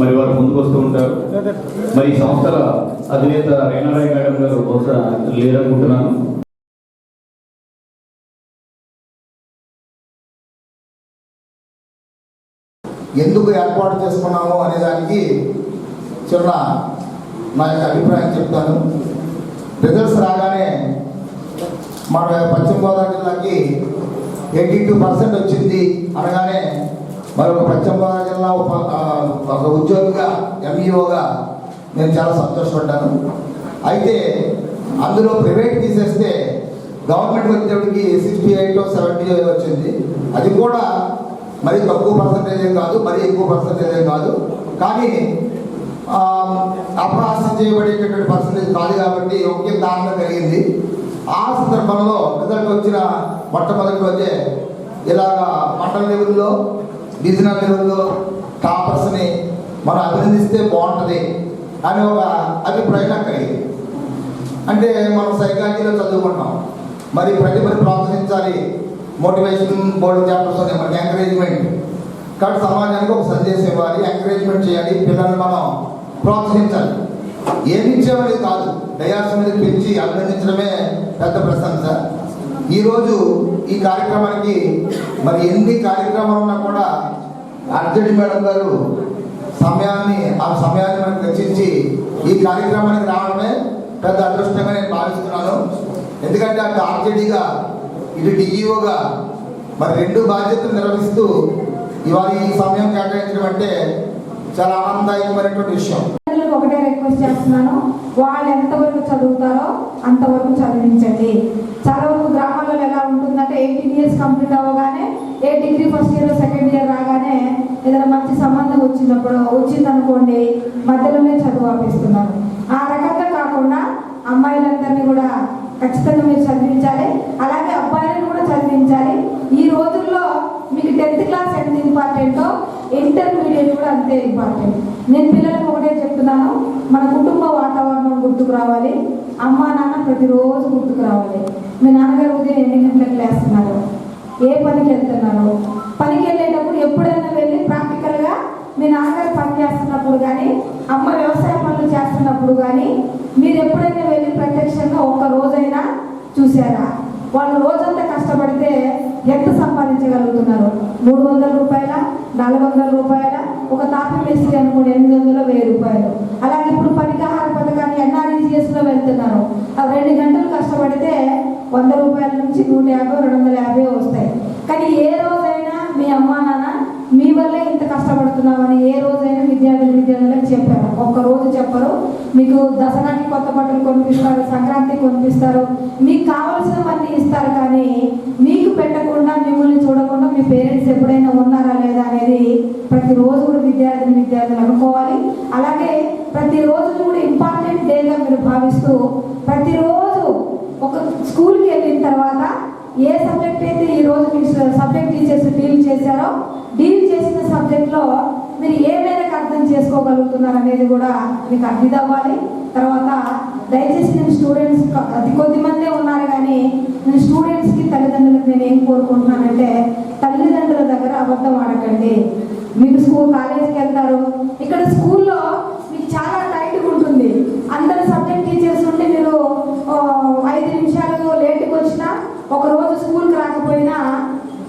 మరి వారు ముందుకు వస్తూ ఉంటారు. మరి ఈ సంస్థల అధినేత రేణారాయ్ మేడం గారు బహుశా లేరనుకుంటున్నాను. ఎందుకు ఏర్పాటు చేసుకున్నాము అనే దానికి చిన్న నా యొక్క అభిప్రాయం చెప్తాను. రిజల్ట్స్ రాగానే మన పశ్చిమ గోదావరి జిల్లాకి ఎయిటీ టూ పర్సెంట్ వచ్చింది అనగానే మరొక పశ్చిమ గోదావరి జిల్లా ఉప ఒక ఉద్యోగిగా ఎంఈఓగా నేను చాలా సంతోషపడ్డాను. అయితే అందులో ప్రైవేట్ తీసేస్తే గవర్నమెంట్ ఉద్యోగికి సిక్స్టీ ఎయిట్ సెవెంటీ వచ్చింది. అది కూడా మరి తక్కువ పర్సంటేజ్ కాదు మరి ఎక్కువ పర్సంటేజ్ కాదు. కానీ ఆ, అప్రాసం చేయబడేటటువంటి పర్సంటేజ్ కాదు కాబట్టి ఒకే దారుణం కలిగింది. ఆ సందర్భంలో రిజల్ట్ వచ్చిన మొట్టమొదటి రోజే ఇలాగా మండల లెవెల్లో డివిజనల్ టాపర్స్ని మనం అభినందిస్తే బాగుంటుంది అనే ఒక అభిప్రాయం నాకు కలిగింది. అంటే మనం సైకాలజీలో చదువుకుంటాం మరి ప్రతిభను ప్రోత్సహించాలి. మోటివేషన్ బోర్డు చాప్టర్స్ ఉన్నాయి. మనకి ఎంకరేజ్మెంట్ కాబట్టి సమాజానికి ఒక సందేశం ఇవ్వాలి. ఎంకరేజ్మెంట్ చేయాలి. పిల్లల్ని మనం ప్రోత్సహించాలి. ఏమి ఇచ్చేవనేది కాదు. డయాస్ మీద పెంచి అభినందించడమే పెద్ద ప్రశంస. ఈరోజు ఈ కార్యక్రమానికి మరి ఎన్ని కార్యక్రమాలు ఉన్నా కూడా అర్జుడి మేడం గారు సమయాన్ని ఆ సమయాన్ని మనకు రచించి ఈ కార్యక్రమానికి రావడమే పెద్ద అదృష్టంగా నేను భావిస్తున్నాను. ఎందుకంటే అటు ఆర్జేడీగా ఇటు డిఈఓగా మరి రెండు బాధ్యతలు నిర్వహిస్తూ ఇవాళ ఈ సమయం కేటాయించడం అంటే చాలా ఆనందదాయకమైనటువంటి విషయం. ఒకటే రిక్వెస్ట్ చేస్తున్నాను. వాళ్ళు ఎంతవరకు చదువుతారో అంతవరకు చదివించండి. చాలా వరకు గ్రామాలలో ఎలా ఉంటుందంటే ఎయిటీన్ ఇయర్స్ కంప్లీట్ అవ్వగానే ఏ degree first year second year రాగానే ఏదైనా మంచి సంబంధం వచ్చినప్పుడు వచ్చిందనుకోండి మధ్యలోనే చదువు ఆపిస్తున్నారు. ఆ రకంగా కాకుండా అమ్మాయిలందరినీ కూడా ఖచ్చితంగా మీరు చదివించాలి. అలాగే అబ్బాయిలను కూడా చదివించాలి. ఈ రోజుల్లో మీకు టెన్త్ క్లాస్ ఎంత ఇంపార్టెంటో ఇంటర్మీడియట్ కూడా అంతే ఇంపార్టెంట్. నేను పిల్లలకు చెప్తున్నాను. మన కుటుంబ వాతావరణం గుర్తుకు రావాలి. అమ్మ నాన్న ప్రతిరోజు గుర్తుకు రావాలి. మీ నాన్నగారు ఉదయం ఎన్ని గంటలకు లేస్తున్నారు. ఏ పనికి వెళ్తున్నారు? పనికి వెళ్ళేటప్పుడు ఎప్పుడైనా వెళ్ళి ప్రాక్టికల్గా మీ నాన్నగారు పని చేస్తున్నప్పుడు కానీ అమ్మ వ్యవసాయ పనులు చేస్తున్నప్పుడు కానీ మీరు ఎప్పుడైనా వెళ్ళి ప్రత్యక్షంగా ఒక్క రోజైనా చూసారా వాళ్ళు రోజంతా కష్టపడితే ఎంత సంపాదించగలుగుతున్నారు? మూడు వందల రూపాయల? నాలుగు వందల రూపాయల ఒక తాపి మెస్సీ అనుకోండి ఎనిమిది వందల వెయ్యి రూపాయలు. అలాగే ఇప్పుడు పనికాహార పథకాన్ని ఎన్ఆర్ఈజీఎస్లో వెళ్తున్నారు. ఆ రెండు గంటలు కష్టపడితే వంద రూపాయల నుంచి నూట యాభై రెండు వందల యాభై వస్తాయి. కానీ ఏ రోజైనా మీ అమ్మా నాన్న మీ వల్లే ఇంత కష్టపడుతున్నామని ఏ రోజైనా విద్యార్థులు విద్యార్థులకు చెప్పారు. ఒక్క రోజు చెప్పరు. మీకు దసరాకి కొత్త బట్టలు కొనిపిస్తారు సంక్రాంతి కొనిపిస్తారు. మీకు కావలసినవన్నీ ఇస్తారు కానీ మీకు పెట్టకుండా మిమ్మల్ని చూడకుండా మీ పేరెంట్స్ ఎప్పుడైనా ఉన్నారా లేదా అనేది ప్రతిరోజు కూడా విద్యార్థిని విద్యార్థులు అనుకోవాలి. అలాగే ప్రతిరోజు కూడా ఇంపార్టెంట్ డేగా మీరు భావిస్తూ ప్రతిరోజు ఒక స్కూల్కి వెళ్ళిన తర్వాత ఏ సబ్జెక్ట్ అయితే ఈ రోజు సబ్జెక్ట్ టీచర్స్ డీల్ చేశారో డీల్ చేసిన సబ్జెక్ట్లో మీరు ఏ మేరకు అర్థం చేసుకోగలుగుతున్నారు అనేది కూడా మీకు అర్థం అవ్వాలి తర్వాత దయచేసి నేను స్టూడెంట్స్ అతి కొద్ది మందే ఉన్నారు కానీ నేను స్టూడెంట్స్కి తల్లిదండ్రులకు నేను ఏం కోరుకుంటున్నానంటే తల్లిదండ్రుల దగ్గర అబద్ధం ఆడకండి. మీరు స్కూల్ కాలేజీకి వెళ్తారు. ఇక్కడ స్కూల్లో మీకు చాలా టైట్గా ఉంటుంది. అందరు సబ్జెక్ట్ టీచర్స్ ఉంటే మీరు ఐదు నిమిషాలు లేట్కి వచ్చినా ఒక రోజు స్కూల్కి రాకపోయినా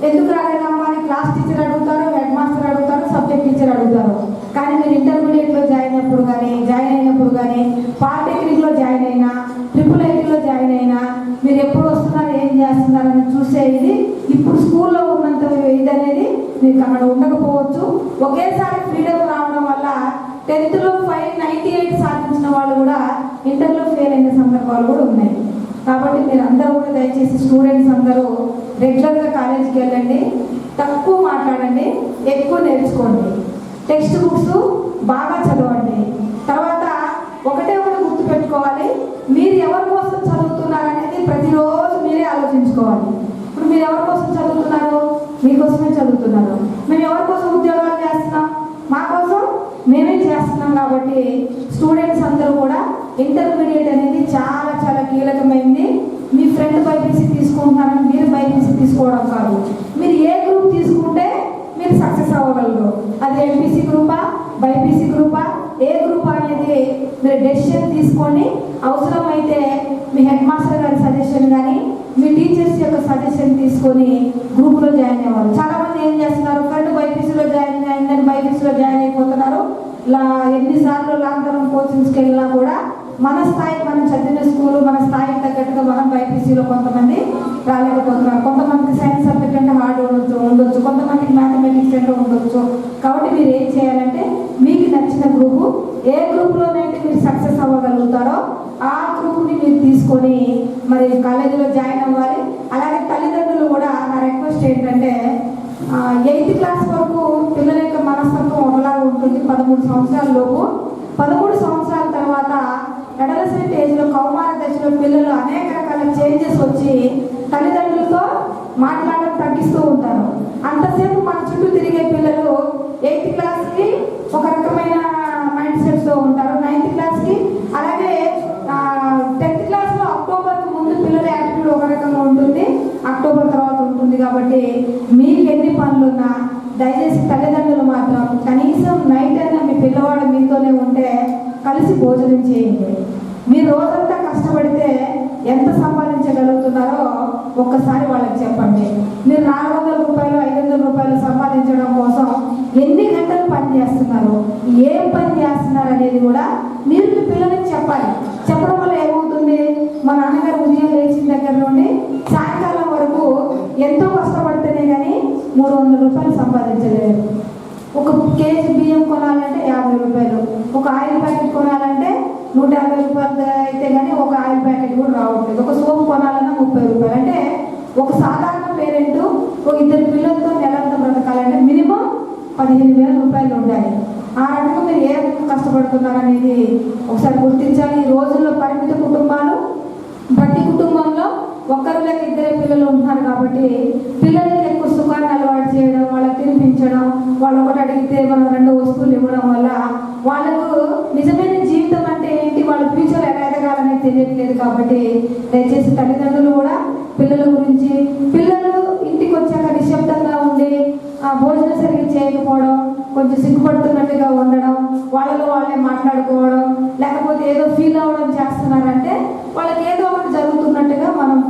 ఎందుకు రాలేదమ్మా అని క్లాస్ టీచర్ అడుగుతారు హెడ్ మాస్టర్ అడుగుతారు సబ్జెక్ట్ టీచర్ అడుగుతారు. కానీ మీరు ఇంటర్మీడియట్లో జాయిన్ అయినప్పుడు కానీ జాయిన్ అయినప్పుడు కానీ పాలిటెక్నిక్లో జాయిన్ అయినా ట్రిపుల్ ఐటీలో జాయిన్ అయినా మీరు ఎప్పుడు వస్తున్నారు ఏం చేస్తున్నారు అని చూసే ఇది ఇప్పుడు స్కూల్లో ఉన్నంత ఇది అనేది మీకు అక్కడ ఉండకపోవచ్చు ఒకేసారి ఫ్రీడమ్ రావడం వల్ల టెన్త్లో ఫైవ్ నైంటీ ఎయిట్ సాధించిన వాళ్ళు కూడా ఇంటర్లో ఫెయిల్ అయిన సందర్భాలు కూడా ఉన్నాయి. కాబట్టి మీరు అందరూ కూడా దయచేసి స్టూడెంట్స్ అందరూ రెగ్యులర్గా కాలేజీకి వెళ్ళండి తక్కువ మాట్లాడండి ఎక్కువ నేర్చుకోండి. టెక్స్ట్ బుక్స్ బాగా చదవండి తర్వాత ఒకటే ఒకటి గుర్తుపెట్టుకోవాలి మీరు ఎవరి కోసం చదువుతున్నారు అనేది ప్రతిరోజు మీరే ఆలోచించుకోవాలి ఇప్పుడు మీరు ఎవరి కోసం చదువుతున్నారు మీకోసమే చదువుతున్నారు మేము ఎవరి కోసం ఉద్యోగాలు చేస్తున్నాం మా కోసం మేమే చేస్తున్నాం కాబట్టి స్టూడెంట్స్ అందరూ కూడా ఇంటర్మీడియట్ అనేది చాలా చాలా కీలకమైంది. మీ ఫ్రెండ్ బైపీసీ తీసుకుంటున్నారని మీరు బైపీసీ తీసుకోవడం కాదు. మీరు ఏ గ్రూప్ తీసుకుంటే మీరు సక్సెస్ అవ్వగలరు. అది ఎంపీసీ గ్రూపా బైపీసీ గ్రూపా ఏ గ్రూప్ అనేది మీరు డెసిషన్ తీసుకొని అవసరమైతే మీ హెడ్ మాస్టర్ గారి సజెషన్ కానీ మీ టీచర్స్ యొక్క సజెషన్ తీసుకొని గ్రూప్లో జాయిన్ అయ్యేవారు చాలామంది ఏం చేస్తున్నారు? ఫ్రెండ్ బైపీసీలో జాయిన్ అయిందని బైపీసీలో జాయిన్ అయిపోతున్నారు. లా ఎన్నిసార్లు లాంగ్ టర్మ్ కోచింగ్స్కి వెళ్ళినా కూడా మన స్థాయి మనం చదివిన స్కూల్ మన స్థాయికి తగ్గట్టుగా మనం బైపీసీలో కొంతమంది రాలేకపోతున్నారు. కొంతమందికి సైన్స్ సబ్జెక్ట్ అంటే హార్డ్ ఉండొచ్చు ఉండొచ్చు. కొంతమందికి మ్యాథమెటిక్స్ అంటే ఉండొచ్చు. కాబట్టి మీరు ఏం చేయాలంటే మీకు నచ్చిన గ్రూపు ఏ గ్రూప్లోనైతే మీరు సక్సెస్ అవ్వగలుగుతారో ఆ గ్రూప్ని మీరు తీసుకొని మరి కాలేజీలో జాయిన్ అవ్వాలి. అలాగే తల్లిదండ్రులు కూడా నా రిక్వెస్ట్ ఏంటంటే ఎయిత్ క్లాస్ వరకు పిల్లల యొక్క మనస్తత్వం ఒకలాగా ఉంటుంది. పదమూడు సంవత్సరాల లోపు పదమూడు సంవత్సరాల తర్వాత అడలసెంట్ ఏజ్లో కౌమార దశలో పిల్లలు అనేక రకాల చేంజెస్ వచ్చి తల్లిదండ్రులతో మాట్లాడడం తగ్గిస్తూ ఉంటారు అంతసేపు మన చుట్టూ తిరిగే పిల్లలు ఎయిత్ క్లాస్కి ఒక రకమైన మైండ్ సెట్స్తో ఉంటారు నైన్త్ క్లాస్కి అలాగే టెన్త్ క్లాస్లో అక్టోబర్ ముందు పిల్లల యాటిట్యూడ్ ఒక రకంగా ఉంటుంది అక్టోబర్ తర్వాత ఉంటుంది కాబట్టి మీకు ఎన్ని పనులు ఉన్నా దయచేసి తల్లిదండ్రులు మాత్రం కనీసం నైట్ అయినా మీ పిల్లవాడు మీతోనే ఉంటే కలిసి భోజనం చేయండి. మీరు రోజంతా కష్టపడితే ఎంత సంపాదించగలుగుతున్నారో ఒక్కసారి వాళ్ళకి చెప్పండి. మీరు నాలుగు వందల రూపాయలు ఐదు వందల రూపాయలు సంపాదించడం కోసం ఎన్ని గంటలు పని చేస్తున్నారు ఏం పని చేస్తున్నారు అనేది కూడా మీరు మీ పిల్లలకి చెప్పాలి. చెప్పడం వల్ల ఏమవుతుంది? మా నాన్నగారు ఉదయం లేచిన దగ్గర నుండి సాయంకాలం వరకు ఎంతో కష్టపడితేనే కానీ మూడు వందల రూపాయలు సంపాదించలేరు. ఒక కేజీ బియ్యం కొనాలంటే యాభై రూపాయలు. ఒక ఆయిల్ ప్యాకెట్ కొనాలంటే నూట యాభై రూపాయలు అయితే కానీ ఒక ఆయిల్ ప్యాకెట్ కూడా రావట్లేదు. ఒక సోపు కొనాలన్నా ముప్పై రూపాయలు. అంటే ఒక సాధారణ పేరెంట్ ఒక ఇద్దరు పిల్లలతో నెలంతా బ్రతకాలంటే మినిమం పదిహేను వేల రూపాయలు ఉండాలి. ఆ రకంగా మీరు ఏ కష్టపడుతున్నారనేది ఒకసారి గుర్తించాలి. ఈ రోజుల్లో పరిమిత కుటుంబాలు ప్రతి కుటుంబంలో ఒక్కరు లేక ఇద్దరే పిల్లలు ఉంటున్నారు కాబట్టి పిల్లలకి చేయడం వాళ్ళకి తినిపించడం వాళ్ళు ఒకటి అడిగితే మనం రెండు వస్తువులు ఇవ్వడం వల్ల వాళ్ళకు నిజమైన జీవితం అంటే ఏంటి? వాళ్ళ ఫ్యూచర్ ఎలా ఎదగాలని తెలియట్లేదు కాబట్టి దయచేసి తల్లిదండ్రులు కూడా పిల్లల గురించి పిల్లలు ఇంటికి వచ్చాక నిశ్శబ్దంగా ఉండి ఆ భోజనం సరిగ్గా చేయకపోవడం కొంచెం సిగ్గుపడుతున్నట్టుగా ఉండడం వాళ్ళలో వాళ్ళే మాట్లాడుకోవడం లేకపోతే ఏదో ఫీల్ అవ్వడం చేస్తున్నారంటే వాళ్ళకి ఏదో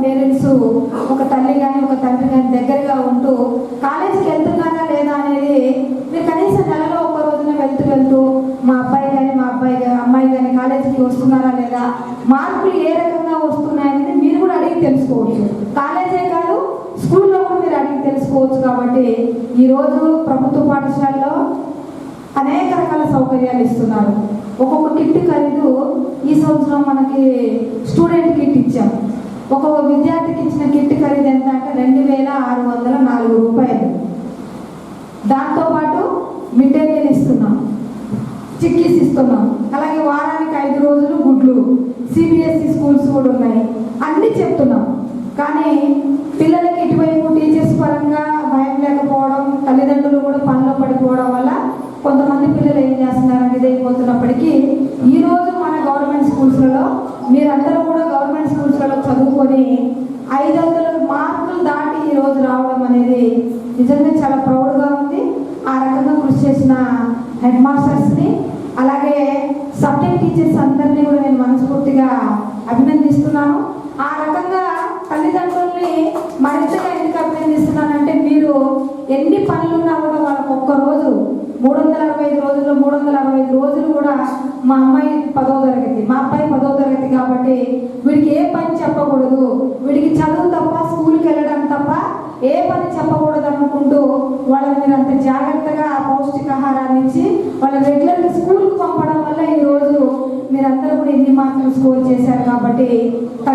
పేరెంట్స్ ఒక తల్లి కానీ ఒక తండ్రి కానీ దగ్గరగా ఉంటూ కాలేజీకి వెళ్తున్నారా లేదా అనేది మీరు కనీసం నెలలో ఒక రోజున వెళ్తూ వెళ్తూ మా అబ్బాయి కానీ మా అబ్బాయి అమ్మాయి కానీ కాలేజీకి వస్తున్నారా లేదా మార్కులు ఏ రకంగా వస్తున్నాయనేది మీరు కూడా అడిగి తెలుసుకోవచ్చు. కాలేజే కాదు స్కూల్లో కూడా మీరు అడిగి తెలుసుకోవచ్చు కాబట్టి ఈరోజు ప్రభుత్వ పాఠశాలలో అనేక రకాల సౌకర్యాలు ఇస్తున్నారు. ఒక్కొక్క కిట్ ఖరీదు ఈ సంవత్సరం మనకి స్టూడెంట్ కిట్ ఇచ్చాం. ఒక్కొక్క విద్యార్థికి ఇచ్చిన కిట్ ఖరీదు ఎంత అంటే రెండు వేల ఆరు వందల నాలుగు రూపాయలు. దాంతోపాటు మెటీరియల్ మీల్ ఇస్తున్నాం. చిక్కీస్ ఇస్తున్నాం. అలాగే వారానికి ఐదు రోజులు గుడ్లు. సిబిఎస్ఈ స్కూల్స్ కూడా ఉన్నాయి. అన్నీ చెప్తున్నాం. కానీ పిల్లలకి ఇటువైపు టీచర్స్ పరంగా భయం లేకపోవడం తల్లిదండ్రులు కూడా పనిలో పడిపోవడం వల్ల కొంతమంది పిల్లలు ఏం చేస్తున్నారని ఇదైపోతున్నప్పటికీ ఈ రోజు మన గవర్నమెంట్ స్కూల్స్లలో మీరందరూ కూడా గవర్నమెంట్ స్కూల్స్లలో చదువుకొని ఐదు వందల మార్కులు దాటి ఈ రోజు రావడం అనేది నిజంగా చాలా ప్రౌడ్గా ఉంది ఆ రకంగా కృషి చేసిన టీచర్స్ని అలాగే సబ్జెక్ట్ టీచర్స్ అందరినీ కూడా నేను మనస్ఫూర్తిగా అభినందిస్తున్నాను. ఆ రకంగా తల్లిదండ్రులు తల్లిదండ్రుల్ని మరింతగా ఎందుకు అభినందిస్తున్నానంటే మీరు ఎన్ని పనులున్నా కూడా వాళ్ళకు ఒక్క రోజు మూడు వందల అరవై ఐదు రోజుల్లో మూడు వందల అరవై ఐదు రోజులు కూడా మా అమ్మాయి పదో తరగతి మా అబ్బాయి పదో తరగతి కాబట్టి వీడికి ఏ పని చెప్పకూడదు. వీడికి చదువు తప్ప స్కూల్కి వెళ్ళడం తప్ప ఏ పని చెప్పకూడదు అనుకుంటూ వాళ్ళని మీరు అంత జాగ్రత్తగా పౌష్టికాహారాన్ని ఇచ్చి వాళ్ళ రెగ్యులర్గా స్కూల్కి పంపడం వల్ల ఈరోజు మీరందరూ కూడా ఎన్ని మార్కులు స్కోర్ చేశారు కాబట్టి